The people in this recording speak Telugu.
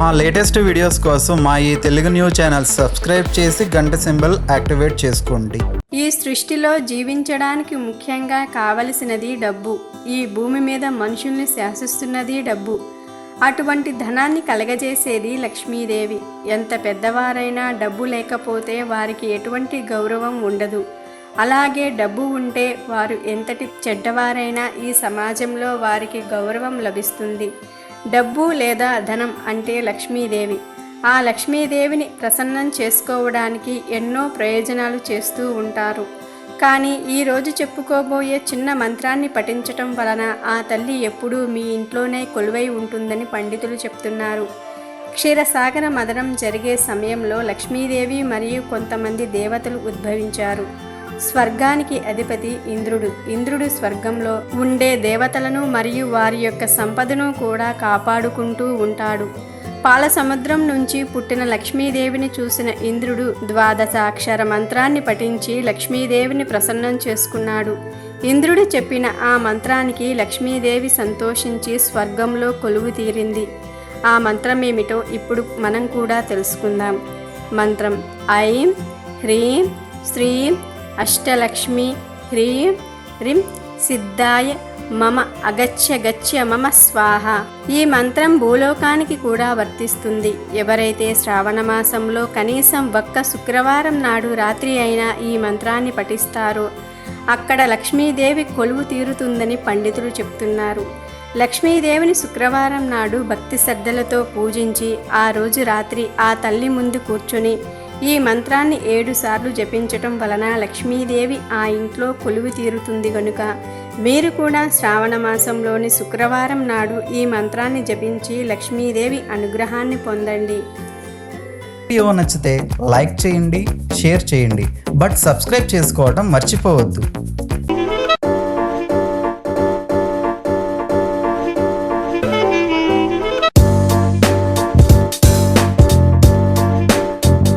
మా లేటెస్ట్ వీడియోస్ కోసం మా ఈ తెలుగు న్యూస్ ఛానల్ సబ్స్క్రైబ్ చేసి గంట సింబల్ యాక్టివేట్ చేసుకోండి. ఈ సృష్టిలో జీవించడానికి ముఖ్యంగా కావలసినది డబ్బు. ఈ భూమి మీద మనుషుల్ని శాసిస్తున్నది డబ్బు. అటువంటి ధనాన్ని కలగజేసేది లక్ష్మీదేవి. ఎంత పెద్దవారైనా డబ్బు లేకపోతే వారికి ఎటువంటి గౌరవం ఉండదు. అలాగే డబ్బు ఉంటే వారు ఎంతటి చెడ్డవారైనా ఈ సమాజంలో వారికి గౌరవం లభిస్తుంది. డబ్బు లేదా ధనం అంటే లక్ష్మీదేవి. ఆ లక్ష్మీదేవిని ప్రసన్నం చేసుకోవడానికి ఎన్నో ప్రయోజనాలు చేస్తూ ఉంటారు. కానీ ఈరోజు చెప్పుకోబోయే చిన్న మంత్రాన్ని పఠించటం వలన ఆ తల్లి ఎప్పుడూ మీ ఇంట్లోనే కొలువై ఉంటుందని పండితులు చెప్తున్నారు. క్షీరసాగర మదనం జరిగే సమయంలో లక్ష్మీదేవి మరియు కొంతమంది దేవతలు ఉద్భవించారు. స్వర్గానికి అధిపతి ఇంద్రుడు. ఇంద్రుడు స్వర్గంలో ఉండే దేవతలను మరియు వారి యొక్క సంపదను కూడా కాపాడుకుంటూ ఉంటాడు. పాల సముద్రం నుంచి పుట్టిన లక్ష్మీదేవిని చూసిన ఇంద్రుడు ద్వాదశ అక్షర మంత్రాన్ని పఠించి లక్ష్మీదేవిని ప్రసన్నం చేసుకున్నాడు. ఇంద్రుడు చెప్పిన ఆ మంత్రానికి లక్ష్మీదేవి సంతోషించి స్వర్గంలో కొలువు తీరింది. ఆ మంత్రం ఏమిటో ఇప్పుడు మనం కూడా తెలుసుకుందాం. మంత్రం ఐం హ్రీం శ్రీం అష్టలక్ష్మి హ్రీం రిం సిద్ధాయ మమ అగత్య గత్య మమ స్వాహ ఈ మంత్రం భూలోకానికి కూడా వర్తిస్తుంది. ఎవరైతే శ్రావణ మాసంలో కనీసం ఒక్క శుక్రవారం నాడు రాత్రి అయినా ఈ మంత్రాన్ని పఠిస్తారో అక్కడ లక్ష్మీదేవి కొలువు తీరుతుందని పండితులు చెప్తున్నారు. లక్ష్మీదేవిని శుక్రవారం నాడు భక్తి శ్రద్ధలతో పూజించి ఆ రోజు రాత్రి ఆ తల్లి ముందు కూర్చొని ఈ మంత్రాన్ని ఏడుసార్లు జపించటం వలన లక్ష్మీదేవి ఆ ఇంట్లో కొలువు తీరుతుంది గనుక. మీరు కూడా శ్రావణ మాసంలోని శుక్రవారం నాడు ఈ మంత్రాన్ని జపించి లక్ష్మీదేవి అనుగ్రహాన్ని పొందండి. వీడియో నచ్చితే లైక్ చేయండి షేర్ చేయండి బట్ సబ్స్క్రైబ్ చేసుకోవడం మర్చిపోవద్దు.